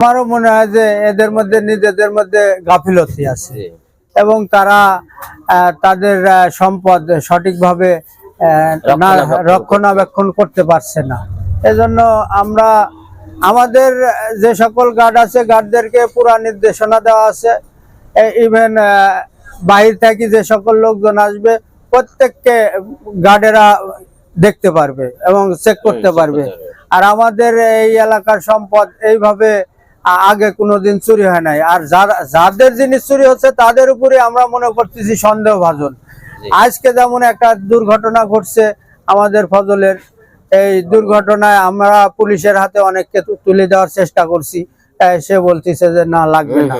আমারও মনে হয় যে এদের মধ্যে নিজেদের মধ্যে গাফিলতি আছে। এবং তারা তাদের সম্পদ সঠিকভাবে রক্ষণাবেক্ষণ করতে পারছে না। এজন্য আমরা আমাদের যে সকল গার্ড আছে গার্ডদেরকে পুরা নির্দেশনা দেওয়া আছে। ইভেন বাহির থেকে যে সকল লোকজন আসবে প্রত্যেককে গার্ডেরা দেখতে পারবে এবং চেক করতে পারবে। আর আমাদের এই এলাকার সম্পদ এইভাবে আগে কোনোদিন চুরি হয় নাই। আর যারা যাদের জিনিস চুরি হচ্ছে তাদের উপরে আমরা মনে করতেছি সন্দেহ ভাজন। আজকে যেমন একটা দুর্ঘটনা ঘটছে আমাদের ফজলের এই দুর্ঘটনায় আমরা পুলিশের হাতে অনেককে তুলে দেওয়ার চেষ্টা করছি। সে বলতেছে যে না লাগবে না।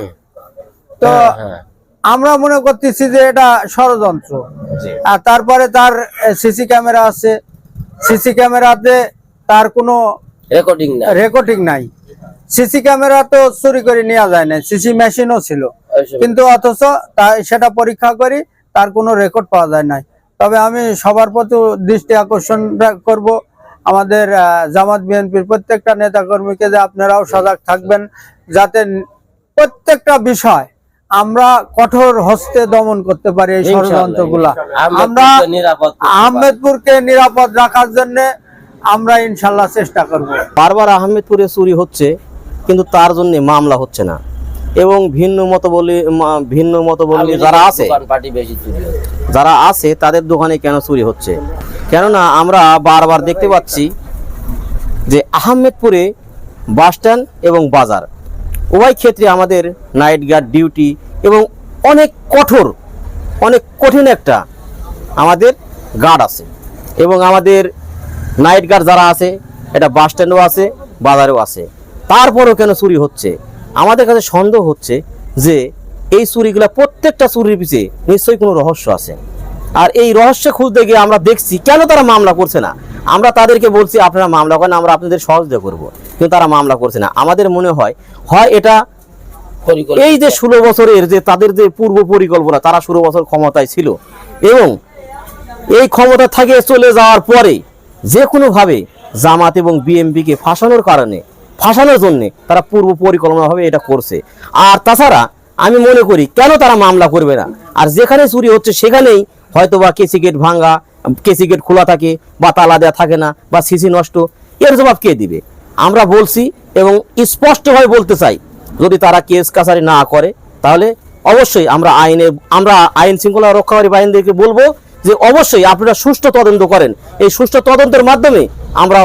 তো হ্যাঁ, হ্যাঁ। আমরা মনে করতেছি যে এটা ষড়যন্ত্র। আর তারপরে তার সিসি ক্যামেরা আছে। সিসি ক্যামেরাতে তার কোনো রেকর্ডিং রেকর্ডিং নাই। সিসি ক্যামেরা তো চুরি করে নেওয়া যায় না সিসি মেশিনও ছিল। কিন্তু অথচ তা- সেটা পরীক্ষা করি তার কোনো রেকর্ড পাওয়া যায় নাই। তবে আমি সবার প্রতি দৃষ্টি আকর্ষণ করব। আমাদের আহ, জামাত বিএনপির প্রত্যেকটা নেতা কর্মীকে যে আপনারাও সজাগ থাকবেন যাতে প্রত্যেকটা বিষয় আমরা কঠোর হস্তে দমন করতে পারি এই ইনশাআল্লাহ। ষড়যন্ত্রগুলা। আমরা আহমেদপুরকে নিরাপদ আহমেদপুরকে নিরাপদ রাখার জন্য আমরা ইনশাল্লাহ চেষ্টা করব। বারবার আহমেদপুরে চুরি হচ্ছে। কিন্তু তার জন্য মামলা হচ্ছে না। এবং ভিন্ন মত বলি ভিন্ন মত বলি যারা আছে। যারা আছে তাদের দোকানে কেন চুরি হচ্ছে? কেননা আমরা বারবার দেখতে পাচ্ছি যে আহমেদপুরে বাসস্ট্যান্ড এবং বাজার উভয় ক্ষেত্রে আমাদের নাইট গার্ড ডিউটি এবং অনেক কঠোর অনেক কঠিন একটা আমাদের গার্ড আছে। এবং আমাদের নাইট গার্ড যারা আছে এটা বাস স্ট্যান্ডও আছে বাজারেও আছে। তারপরেও কেন চুরি হচ্ছে? আমাদের কাছে সন্দেহ হচ্ছে যে এই চুরিগুলো প্রত্যেকটা চুরির পিছিয়ে নিশ্চয়ই কোনো রহস্য আছে। আর এই রহস্য খুঁজতে গিয়ে আমরা দেখছি কেন তারা মামলা করছে না? আমরা তাদেরকে বলছি আপনারা মামলা করেন আমরা আপনাদের সহযোগিতা করব। কিন্তু তারা মামলা করছে না। আমাদের মনে হয় হয় এটা এই যে ষোলো বছরের যে তাদের যে পূর্ব পরিকল্পনা তারা ষোলো বছর ক্ষমতায় ছিল এবং এই ক্ষমতা থেকে চলে যাওয়ার পরে যে কোনোভাবে জামাত এবং বিএমপিকে ফাঁসানোর কারণে ফাঁসানোর জন্যে তারা পূর্ব পরিকল্পনাভাবে এটা করছে। আর তাছাড়া আমি মনে করি, কেন তারা মামলা করবে না? আর যেখানে চুরি হচ্ছে সেখানেই হয়তো বা কেসি গেট ভাঙ্গা কেসি গেট খোলা থাকে বা তালা দেওয়া থাকে না বা সিসি নষ্ট। এর জবাব কে দিবে? আমরা বলছি এবং স্পষ্টভাবে বলতে চাই, যদি তারা কেস কাছারি না করে, তাহলে অবশ্যই আমরা আইনে, আমরা আইন শৃঙ্খলা রক্ষাকারী বাহিনীদেরকে বলব যে অবশ্যই আপনারা সুষ্ঠু তদন্ত করেন। এই সুষ্ঠু তদন্তের মাধ্যমে আমরা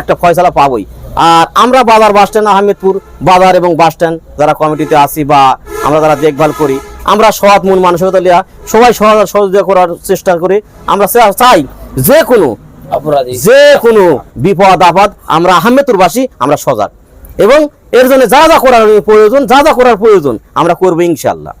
একটা ফয়সালা পাবই। আর আমরা বাজার বাস স্ট্যান্ড আহমেদপুর বাজার এবং বাস স্ট্যান্ড যারা কমিটিতে আসি বা আমরা যারা দেখভাল করি আমরা সৎ মূল মানসিকতা লিয়া সবাই সহ- সহযোগিতা করার চেষ্টা করি। আমরা চাই যে কোনো যে কোনো বিপদ আপদ আমরা আহমেদপুরবাসী আমরা সজাগ। এবং এর জন্য যা যা করার প্রয়োজন যা যা করার প্রয়োজন আমরা করব ইনশাল্লাহ